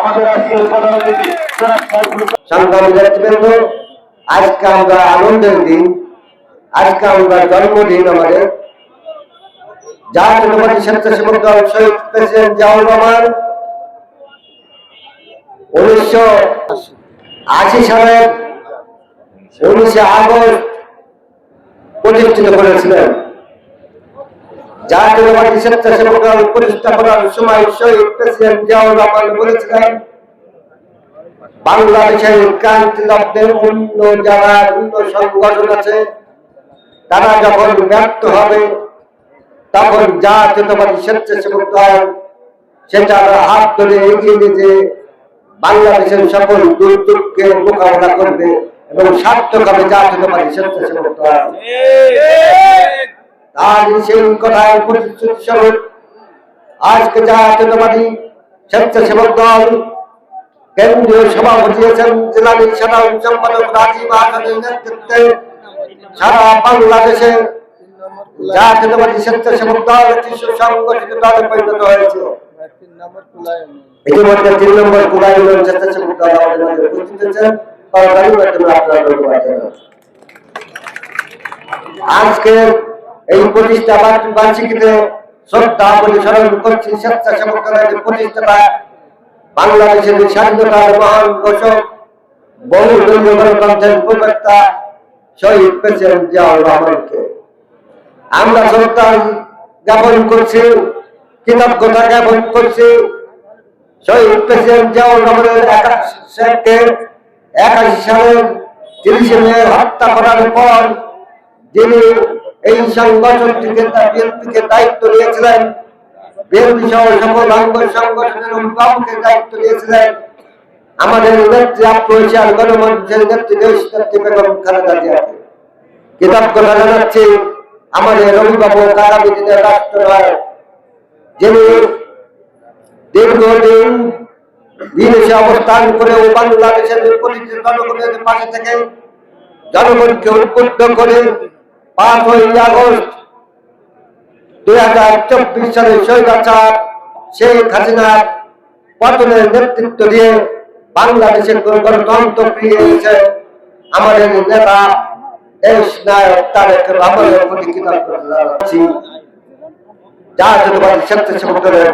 আমাদের আজকের প্রধান অতিথি আজকে আমরা আনন্দের দিন, আজকে আমরা জন্মদিন আমাদের। স্বেচ্ছাসেবক প্রেসিডেন্ট জিয়াউর রহমান উনিশশো আশি সালের উনিশে আগস্ট প্রতিষ্ঠিত করেছিলেন। জাতীয়তাবাদী স্বেচ্ছাসেবক দল প্রতিষ্ঠা করার সময় বলেছিলেন, বাংলাদেশের ক্রান্তি অন্য যারা অন্য সংগঠন আছে, তারা যখন ব্যর্থ হবে, তখন জাতীয়তাবাদী স্বেচ্ছাসেবক দল হাত ধরে এগিয়ে যে বাংলাদেশের সকল দুর্যোগকে মোকাবেলা করবে এবং সার্থক জাতীয়তাবাদী স্বেচ্ছাসেবক দল। তার সেই কথায় স্বরূপ আজকে জাতীয়তাবাদী স্বেচ্ছাসেবক দল, কেন্দ্রীয় সভাপতি আছেন জেলা সাধারণ সম্পাদক রাজীব আহমেদের নেতৃত্বে সারা বাংলাদেশে জাতীয়তাবাদী স্বেচ্ছাসেবক দল একটি সুসংগঠিত দলে পরিণত হয়েছে। ইতিমধ্যে তিন নম্বর কুলাই ইউনিয়ন স্বেচ্ছাসেবক দল আমাদের মাঝে আজকে এই প্রতিষ্ঠা বার্ষ- বার্ষিকীতে শ্রদ্ধা স্মরণ করছি স্বেচ্ছাসেবক দলের প্রতিষ্ঠাতা বাংলাদেশের স্বাধীনতার মহান ঘোষক বহু গণতন্ত্রের প্রবক্তা শহীদ প্রেসিডেন্ট জিয়াউর রহমানকে। আমরা শ্রদ্ধা জ্ঞাপন করছি, কৃতজ্ঞতা জ্ঞাপন করছি শহীদ প্রেসিডেন্ট জিয়াউর রহমানের একাশে একাশি সালের তিরিশে মে হত্যা করার পর যিনি এই সংগঠনটিকে বিএনপিকে দায়িত্ব নিয়েছিলেন বিএনপি সহ সকল সংগঠনের অভিভাবকের দায়িত্ব নিয়েছিলেন আমাদের নেত্রী আক্রোশাল গণমঞ্চের নেত্রী নেত্রী বেগম আমাদের অভিভাবক আগামী দিনের রাষ্ট্রনায়ক যিনি দীর্ঘদিন বিদেশে অবস্থান করেও বাংলাদেশের প্রতিটি জনগণের পাশে থেকে জনগণকে উদ্বুদ্ধ করে পাঁচই আগস্ট দুই হাজার চব্বিশ সালে শেখ হাসিনার পতনের নেতৃত্ব দিয়ে বাংলাদেশের গণতন্ত্র ফিরিয়ে এনেছে আমাদের নেতা নায়ক প্রতি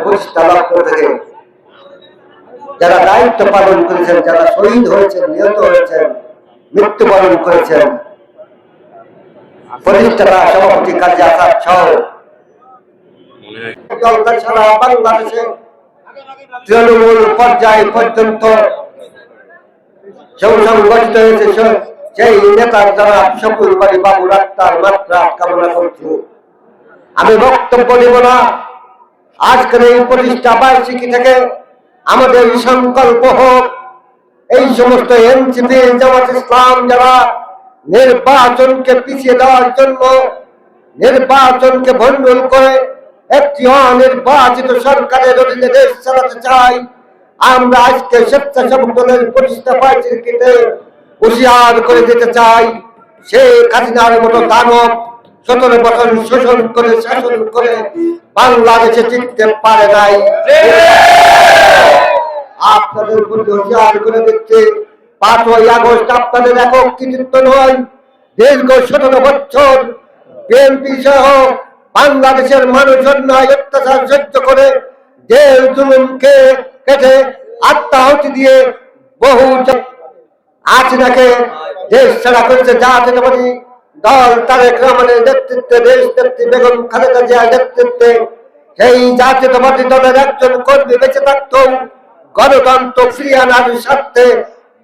প্রতিষ্ঠা লক্ষ্য থেকে যারা দায়িত্ব পালন করেছেন, যারা শহীদ হয়েছেন, নিহত হয়েছেন, মৃত্যুবরণ করেছেন প্রতিষ্ঠাতা সভাপতি কাজী আসাদ সহ। দলটা বাংলাদেশে তৃণমূল পর্যায় পর্যন্ত আমি বক্তব্য দেব না। আজকের এই প্রতিষ্ঠা বার্ষিকী থেকে আমাদের সংকল্প হোক, এই সমস্ত এনসিপি, জামাত ইসলাম যারা নির্বাচনকে পিছিয়ে দেওয়ার জন্য নির্বাচনকে ভণ্ডুল করে একটি অনির্বাচিত সরকারের অধীনে দেশ চালাতে চাই। আমরা আজকে স্বেচ্ছাসেবক দলের প্রতিষ্ঠা বার্ষিকীতে হুঁশিয়ার করে দিতে চাই। শেখ হাসিনার মতো দানব সতেরো বছর শোষণ করে, শাসন করে বাংলাদেশে টিকতে পারে নাই। আপনাদের প্রতি হুঁশিয়ার করে দিচ্ছে। পাঁচই আগস্ট আপনাদের একক কৃতিত্ব নয়। দীর্ঘ সতেরো বছর বিএনপি সহ বাংলাদেশের মানুষ অন্যায় অত্যাচার সহ্য করে জেল জুলুমকে কেটে আত্মাহুতি দিয়ে বহু জ- আজনাকে দেশ ছাড়া করেছে জাতীয়তাবাদী দল তারেক রহমানের নেতৃত্বে, দেশ নেত্রী বেগম খালেদা জিয়ার নেতৃত্বে। সেই জাতীয়তাবাদী দলের একজন কর্মী বেঁচে থাকত গণতন্ত্র ফিরিয়ে আনার স্বার্থে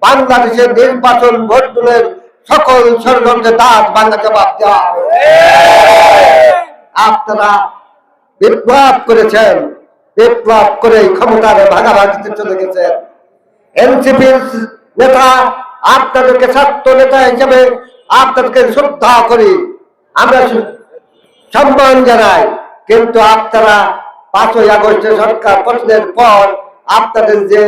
বাংলাদেশের নির্বাচন ভোটগুলোর সকল ষড়যন্ত্রে দাঁত বাংলা জবাব দেওয়া হবে। আপনারা বিপ্লব করেছেন, বিপ্লব করে ক্ষমতার ভাগাভাগিতে চলে গেছেন এনসিপির নেতা আপনাদেরকে ছাত্র নেতা হিসেবে আপনাদেরকে শ্রদ্ধা করি আমরা সম্মান জানাই, কিন্তু আপনারা পাঁচই আগস্টে সরকার পতনের পর আপনাদের যে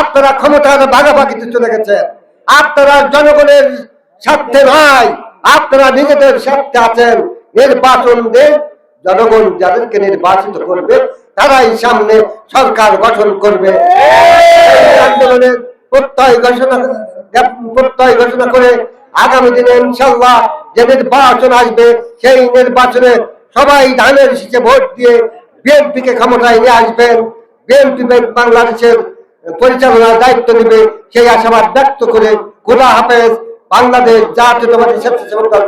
আপনারা চলে আপনারা জনগণের স্বার্থে আপনারা নিজেদের স্বার্থে আছেন। নির্বাচন জনগণ যাদেরকে নির্বাচিত করবে, তারাই সামনে সরকার গঠন করবে। আন্দোলনের প্রত্যয় ঘোষণা প্রত্যয় ঘোষণা করে আগামী দিনে ইনশাল্লাহ যে নির্বাচন আসবে, সেই নির্বাচনে সবাই ধানের শীষে ভোট দিয়ে বিএনপিকে ক্ষমতায় নিয়ে আসবেন, বিএনপি বাংলাদেশের পরিচালনার দায়িত্ব নেবে, সেই আশাবাদ ব্যক্ত করে গোলা হাফেজ বাংলাদেশ জাতীয়তাবাদী স্বেচ্ছাসেবক দল